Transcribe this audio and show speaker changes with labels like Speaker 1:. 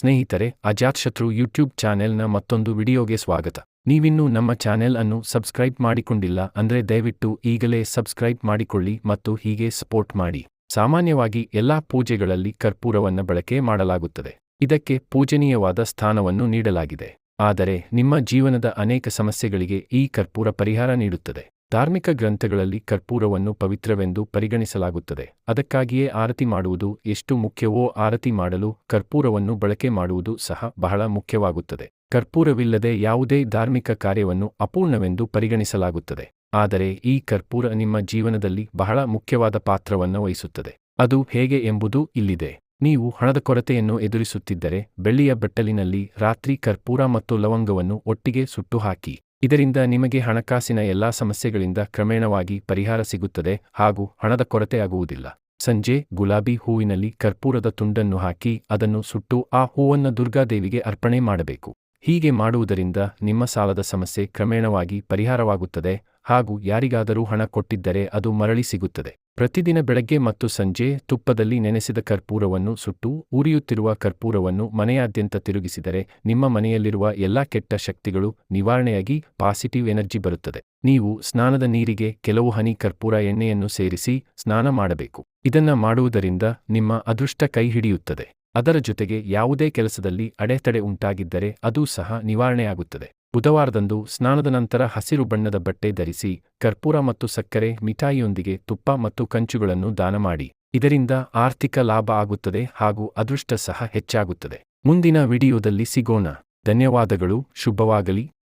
Speaker 1: ಸ್ನೇಹಿತರೆ ಅಜಾತಶತ್ರು ಯೂಟ್ಯೂಬ್ ಚಾನೆಲ್ನ ಮತ್ತೊಂದು ವಿಡಿಯೋಗೆ ಸ್ವಾಗತ. ನೀವಿನ್ನೂ ನಮ್ಮ ಚಾನೆಲ್ ಅನ್ನು ಸಬ್ಸ್ಕ್ರೈಬ್ ಮಾಡಿಕೊಂಡಿಲ್ಲ ಅಂದ್ರೆ ದಯವಿಟ್ಟು ಈಗಲೇ ಸಬ್ಸ್ಕ್ರೈಬ್ ಮಾಡಿಕೊಳ್ಳಿ ಮತ್ತು ಹೀಗೆ ಸಪೋರ್ಟ್ ಮಾಡಿ. ಸಾಮಾನ್ಯವಾಗಿ ಎಲ್ಲಾ ಪೂಜೆಗಳಲ್ಲಿ ಕರ್ಪೂರವನ್ನು ಬಳಕೆ ಮಾಡಲಾಗುತ್ತದೆ. ಇದಕ್ಕೆ ಪೂಜನೀಯವಾದ ಸ್ಥಾನವನ್ನು ನೀಡಲಾಗಿದೆ. ಆದರೆ, ನಿಮ್ಮ ಜೀವನದ ಅನೇಕ ಸಮಸ್ಯೆಗಳಿಗೆ ಈ ಕರ್ಪೂರ ಪರಿಹಾರ ನೀಡುತ್ತದೆ. ಧಾರ್ಮಿಕ ಗ್ರಂಥಗಳಲ್ಲಿ ಕರ್ಪೂರವನ್ನು ಪವಿತ್ರವೆಂದು ಪರಿಗಣಿಸಲಾಗುತ್ತದೆ. ಅದಕ್ಕಾಗಿಯೇ ಆರತಿ ಮಾಡುವುದು ಎಷ್ಟು ಮುಖ್ಯವೋ ಆರತಿ ಮಾಡಲು ಕರ್ಪೂರವನ್ನು ಬಳಕೆ ಮಾಡುವುದು ಸಹ ಬಹಳ ಮುಖ್ಯವಾಗುತ್ತದೆ. ಕರ್ಪೂರವಿಲ್ಲದೆ ಯಾವುದೇ ಧಾರ್ಮಿಕ ಕಾರ್ಯವನ್ನು ಅಪೂರ್ಣವೆಂದು ಪರಿಗಣಿಸಲಾಗುತ್ತದೆ. ಆದರೆ ಈ ಕರ್ಪೂರ ನಿಮ್ಮ ಜೀವನದಲ್ಲಿ ಬಹಳ ಮುಖ್ಯವಾದ ಪಾತ್ರವನ್ನು ವಹಿಸುತ್ತದೆ. ಅದು ಹೇಗೆ ಎಂಬುದು ಇಲ್ಲಿದೆ. ನೀವು ಹಣದ ಕೊರತೆಯನ್ನು ಎದುರಿಸುತ್ತಿದ್ದರೆ ಬೆಳ್ಳಿಯ ಬಟ್ಟಲಿನಲ್ಲಿ ರಾತ್ರಿ ಕರ್ಪೂರ ಮತ್ತು ಲವಂಗವನ್ನು ಒಟ್ಟಿಗೆ ಸುಟ್ಟು ಹಾಕಿ ಇದರಿಂದ ನಿಮಗೆ ಹಣಕಾಸಿನ ಎಲ್ಲಾ ಸಮಸ್ಯೆಗಳಿಂದ ಕ್ರಮೇಣವಾಗಿ ಪರಿಹಾರ ಸಿಗುತ್ತದೆ ಹಾಗೂ ಹಣದ ಕೊರತೆಯಾಗುವುದಿಲ್ಲ ಸಂಜೆ ಗುಲಾಬಿ ಹೂವಿನಲ್ಲಿ ಕರ್ಪೂರದ ತುಂಡನ್ನು ಹಾಕಿ ಅದನ್ನು ಸುಟ್ಟು ಆ ಹೂವನ್ನು ದುರ್ಗಾದೇವಿಗೆ ಅರ್ಪಣೆ ಮಾಡಬೇಕು. ಹೀಗೆ ಮಾಡುವುದರಿಂದ ನಿಮ್ಮ ಸಾಲದ ಸಮಸ್ಯೆ ಕ್ರಮೇಣವಾಗಿ ಪರಿಹಾರವಾಗುತ್ತದೆ ಹಾಗೂ ಯಾರಿಗಾದರೂ ಹಣ ಕೊಟ್ಟಿದ್ದರೆ ಅದು ಮರಳಿ ಸಿಗುತ್ತದೆ. ಪ್ರತಿದಿನ ಬೆಳಗ್ಗೆ ಮತ್ತು ಸಂಜೆ ತುಪ್ಪದಲ್ಲಿ ನೆನೆಸಿದ ಕರ್ಪೂರವನ್ನು ಸುಟ್ಟು ಉರಿಯುತ್ತಿರುವ ಕರ್ಪೂರವನ್ನು ಮನೆಯಾದ್ಯಂತ ತಿರುಗಿಸಿದರೆ ನಿಮ್ಮ ಮನೆಯಲ್ಲಿರುವ ಎಲ್ಲಾ ಕೆಟ್ಟ ಶಕ್ತಿಗಳು ನಿವಾರಣೆಯಾಗಿ ಪಾಸಿಟಿವ್ ಎನರ್ಜಿ ಬರುತ್ತದೆ. ನೀವು ಸ್ನಾನದ ನೀರಿಗೆ ಕೆಲವು ಹನಿ ಕರ್ಪೂರ ಎಣ್ಣೆಯನ್ನು ಸೇರಿಸಿ ಸ್ನಾನ ಮಾಡಬೇಕು. ಇದನ್ನ ಮಾಡುವುದರಿಂದ ನಿಮ್ಮ ಅದೃಷ್ಟ ಕೈ ಹಿಡಿಯುತ್ತದೆ. ಅದರ ಜೊತೆಗೆ ಯಾವುದೇ ಕೆಲಸದಲ್ಲಿ ಅಡೆತಡೆ ಉಂಟಾಗಿದ್ದರೆ ಅದೂ ಸಹ ನಿವಾರಣೆಯಾಗುತ್ತದೆ. ಬುಧವಾರದಂದು ಸ್ನಾನದ ನಂತರ ಹಸಿರು ಬಣ್ಣದ ಬಟ್ಟೆ ಧರಿಸಿ ಕರ್ಪೂರ ಮತ್ತು ಸಕ್ಕರೆ, ಮಿಠಾಯಿಯೊಂದಿಗೆ ತುಪ್ಪ ಮತ್ತು ಕಂಚುಗಳನ್ನು ದಾನ ಮಾಡಿ. ಇದರಿಂದ ಆರ್ಥಿಕ ಲಾಭ ಆಗುತ್ತದೆ ಹಾಗೂ ಅದೃಷ್ಟ ಸಹ ಹೆಚ್ಚಾಗುತ್ತದೆ. ಮುಂದಿನ ವಿಡಿಯೋದಲ್ಲಿ ಸಿಗೋಣ. ಧನ್ಯವಾದಗಳು, ಶುಭವಾಗಲಿ.